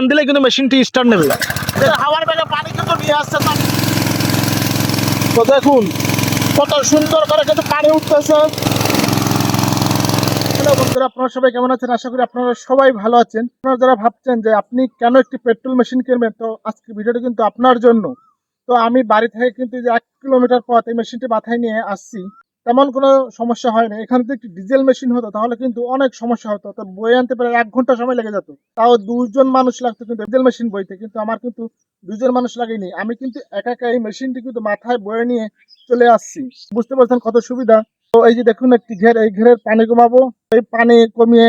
টান দিলে কিন্তু মেশিনটি স্টার্ট নেবে। হাওয়ার বেগে পানি কিন্তু নিয়ে আসছে তো দেখুন, কত সুন্দর করে কিন্তু পানি উঠতেছে। হ্যালো বন্ধুরা, আপনারা সবাই কেমন আছেন? আশা করি আপনারা সবাই ভালো আছেন। আপনারা যারা ভাবছেন যে আপনি কেন একটি পেট্রোল মেশিন কিনবেন, তো আজকে ভিডিওটা কিন্তু আপনার জন্য। তো আমি বাড়ি থেকে কিন্তু যে এক কিলোমিটার পথ এই মেশিনটি মাথায় নিয়ে আসছি। তেমন কোনো সমস্যা হয় না এখানে একটি ডিজেল মেশিন হতো, তাহলে কিন্তু অনেক সমস্যা হতো। তো বয়ে আনতে প্রায় এক ঘণ্টা সময় লেগে যেত। তাও দুজন মানুষ লাগতো কিন্তু ডিজেল মেশিন বইতে, কিন্তু আমার কিন্তু দুজন মানুষ লাগেনি। আমি কিন্তু একা একা এই মেশিনটি কিন্তু মাথায় বয়ে নিয়ে চলে আসছি। বুঝতে পারছেন কত সুবিধা? তো এই যে দেখুন একটি ঘের, এই ঘেরের পানি কমাবো, এই পানি কমিয়ে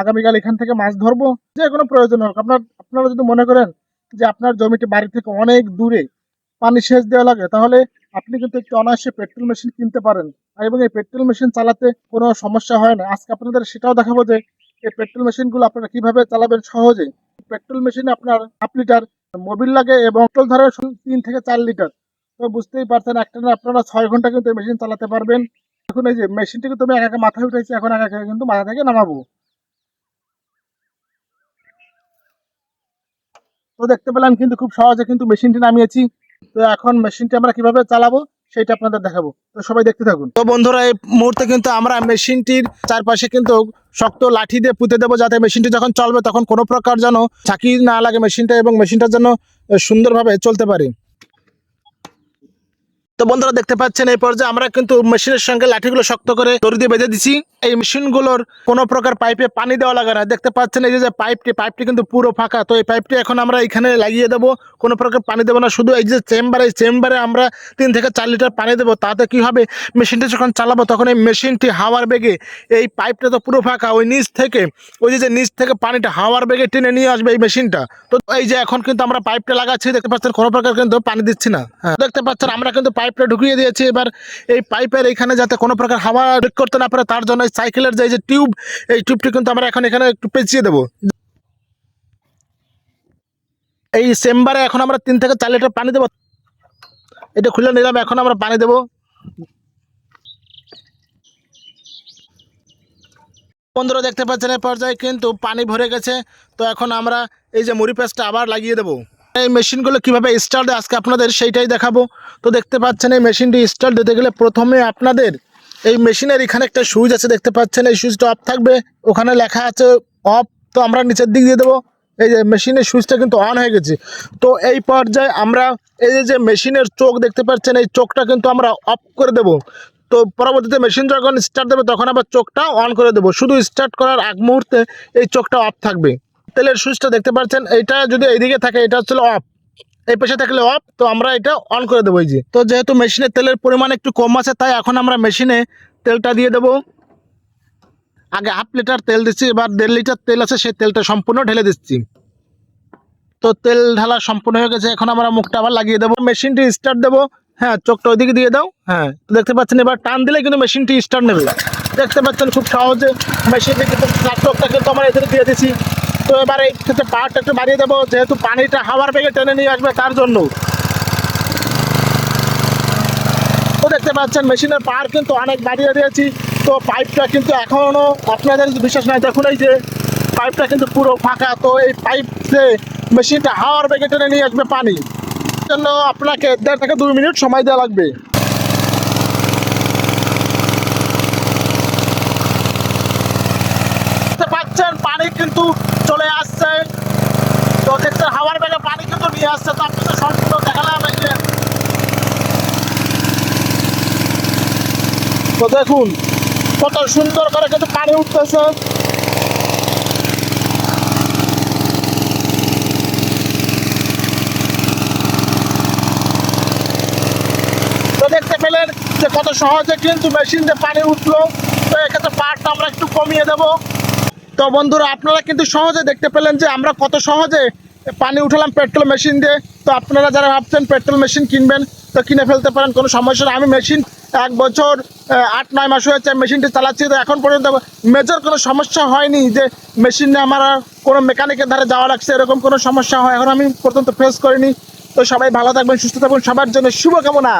আগামীকাল এখান থেকে মাছ ধরবো। যে কোনো প্রয়োজন হোক। আপনার, আপনারা যদি মনে করেন যে আপনার জমিটি বাড়ি থেকে অনেক দূরে পানি সেচ দেওয়া লাগে, তাহলে আপনি কিন্তু একটি অনায়াসে পেট্রোল মেশিন কিনতে পারেন। এবং এই পেট্রোল মেশিন চালাতে কোনো সমস্যা হয় না। আজকে আপনাদের সেটাও দেখাবো যে এই পেট্রোল মেশিনগুলো আপনারা কীভাবে চালাবেন সহজে। পেট্রোল মেশিনে আপনার হাফ লিটার মোবিল লাগে এবং পেট্রোল ধরে তিন থেকে চার লিটার। তো বুঝতেই পারছেন, একটা না আপনারা ছয় ঘণ্টা কিন্তু এই মেশিন চালাতে পারবেন। এখন এই যে মেশিনটিকে তুমি একা একা মাথায় উঠেছি এখন একা কিন্তু মাথা থেকে নামাবো। তো দেখতে পেলাম কিন্তু খুব সহজে কিন্তু মেশিনটি নামিয়েছি। তো এখন মেশিনটি আমরা কীভাবে চালাবো সেটা আপনাদের দেখাবো। তো সবাই দেখতে থাকুন। তো বন্ধুরা, এই মুহূর্তে কিন্তু আমরা মেশিনটির চারপাশে কিন্তু শক্ত লাঠি দিয়ে পুঁতে দেবো যাতে মেশিনটি যখন চলবে তখন কোনো প্রকার যেন ছাকি না লাগে মেশিনটা এবং মেশিনটা যেন সুন্দরভাবে চলতে পারে। তো বন্ধুরা দেখতে পাচ্ছেন এই পর্যায়ে আমরা কিন্তু মেশিনের সঙ্গে লাঠিগুলো শক্ত করে দড়ি দিয়ে বেঁধে দিচ্ছি এই মেশিনগুলোর কোনো প্রকার পাইপে পানি দেওয়া লাগে না। দেখতে পাচ্ছেন এই যে পাইপটি পাইপটি কিন্তু পুরো ফাঁকা। তো এই পাইপটি এখন আমরা এখানে লাগিয়ে দেবো। কোনো প্রকার পানি দেবো না। শুধু এই যে চেম্বারে, এই চেম্বারে আমরা তিন থেকে চার লিটার পানি দেবো। তাতে কি হবে? মেশিনটি যখন চালাবো তখন এই মেশিনটি হাওয়ার বেগে এই পাইপটা তো পুরো ফাঁকা। ওই নিচ থেকে, ওই যে নিচ থেকে পানিটা হাওয়ার বেগে টেনে নিয়ে আসবে এই মেশিনটা। তো এই যে, এখন কিন্তু আমরা পাইপটা লাগাচ্ছি। দেখতে পাচ্ছেন কোনো প্রকার কিন্তু পানি দিচ্ছি না। হ্যাঁ দেখতে পাচ্ছেন আমরা কিন্তু পাইপটা ঢুকিয়ে দিয়েছি। এবার এই পাইপের এখানে যাতে কোনো প্রকার হাওয়া লিক করতে না পারে, তার জন্য সাইকেলের যে টিউব এই টিউবটি কিন্তু আমরা এখন এখানে একটু পেঁচিয়ে দেবো। এই চেম্বারে এখন আমরা তিন থেকে চার লিটার পানি দেবো। এটা খুলে নিলাম, এখন আমরা পানি দেবো। বন্ধুরা, দেখতে পাচ্ছেন এই পর্যায়ে কিন্তু পানি ভরে গেছে। তো এখন আমরা এই যে মুড়ি পেঁচটা আবার লাগিয়ে দেবো। এই মেশিনগুলো কীভাবে স্টার্ট আজকে আপনাদের সেইটাই দেখাবো। তো দেখতে পাচ্ছেন, এই মেশিনটি স্টার্ট দিতে গেলে প্রথমে আপনাদের এই মেশিনের এখানে একটা সুইচ আছে, দেখতে পাচ্ছেন, এই সুইচটা অফ থাকবে। ওখানে লেখা আছে অফ তো আমরা নিচের দিক দিয়ে দেবো। এই যে মেশিনের সুইচটা কিন্তু অন হয়ে গেছে। তো এই পর্যায়ে আমরা এই যে যে মেশিনের চোখ দেখতে পাচ্ছেন, এই চোখটা কিন্তু আমরা অফ করে দেবো। তো পরবর্তীতে মেশিন যখন স্টার্ট দেবে, তখন আবার চোখটা অন করে দেবো। শুধু স্টার্ট করার আগ মুহূর্তে এই চোখটা অফ থাকবে। তেলের সুইচটা দেখতে পাচ্ছেন এটা যদি এইদিকে থাকে, এটা হচ্ছে অফ এই পাশে থাকলে অফ তো আমরা এটা অন করে দেবো এই যে। তো যেহেতু মেশিনে তেলের পরিমাণ একটু কম আছে, তাই এখন আমরা মেশিনে তেলটা দিয়ে দেবো। আগে হাফ লিটার তেল দিচ্ছি, এবার দেড় লিটার তেল আছে, সেই তেলটা সম্পূর্ণ ঢেলে দিচ্ছি। তো তেল ঢালা সম্পূর্ণ হয়ে গেছে, এখন আমরা মুখটা আবার লাগিয়ে দেবো। মেশিনটি স্টার্ট দেবো। হ্যাঁ চোখটা ওইদিকে দিয়ে দাও। হ্যাঁ দেখতে পাচ্ছেন, এবার টান দিলে কিন্তু মেশিনটি স্টার্ট নেবে। দেখতে পাচ্ছেন খুব সহজে মেশিনটি কিন্তু চোখটা কিন্তু আমরা এদের দিয়ে দিচ্ছি। তো এবারে এই ক্ষেত্রে পাওয়ারটা একটু বাড়িয়ে দেবো, যেহেতু পানিটা হাওয়ার বেগে টেনে নিয়ে আসবে তার জন্য। তো দেখতে পাচ্ছেন মেশিনের পাওয়ার কিন্তু অনেক বাড়িয়ে দিয়েছি। তো পাইপটা কিন্তু এখনও আপনাদের বিশ্বাস নাই, দেখুন এই যে, পাইপটা কিন্তু পুরো ফাঁকা। তো এই পাইপ দিয়ে মেশিনটা হাওয়ার বেগে টেনে নিয়ে আসবে পানি। জন্য আপনাকে দেড় থেকে দুই মিনিট সময় দেওয়া লাগবে। পাচ্ছেন, পানি কিন্তু চলে আসছে। তো দেখতে হাওয়ার বেগে পানি কিন্তু নিয়ে আসছে। তো আপনাদের সম্পূর্ণ দেখালাম তো দেখুন, কত সুন্দর করে কিন্তু পানি উঠতেছে। দেখতে পেলেন যে কত সহজে কিন্তু মেশিন দিয়ে পানি উঠল। তো এক্ষেত্রে পার্টটা আমরা একটু কমিয়ে দেব। তো বন্ধুরা, আপনারা কিন্তু সহজে দেখতে পেলেন যে আমরা কত সহজে পানি উঠালাম পেট্রোল মেশিন দিয়ে। তো আপনারা যারা ভাবছেন পেট্রোল মেশিন কিনবেন, তো কিনে ফেলতে পারেন, কোনো সমস্যা নেই। আমি মেশিন এক বছর আট, নয় মাস হয়েছে মেশিনটি চালাচ্ছি, তো এখন পর্যন্ত মেজর কোনো সমস্যা হয়নি যে মেশিন আমার কোনো মেকানিকের ধারে যাওয়া লাগছে, এরকম কোনো সমস্যা হয়, এখন আমি পর্যন্ত ফেস করিনি। তো সবাই ভালো থাকবেন, সুস্থ থাকবেন সবার জন্য শুভকামনা।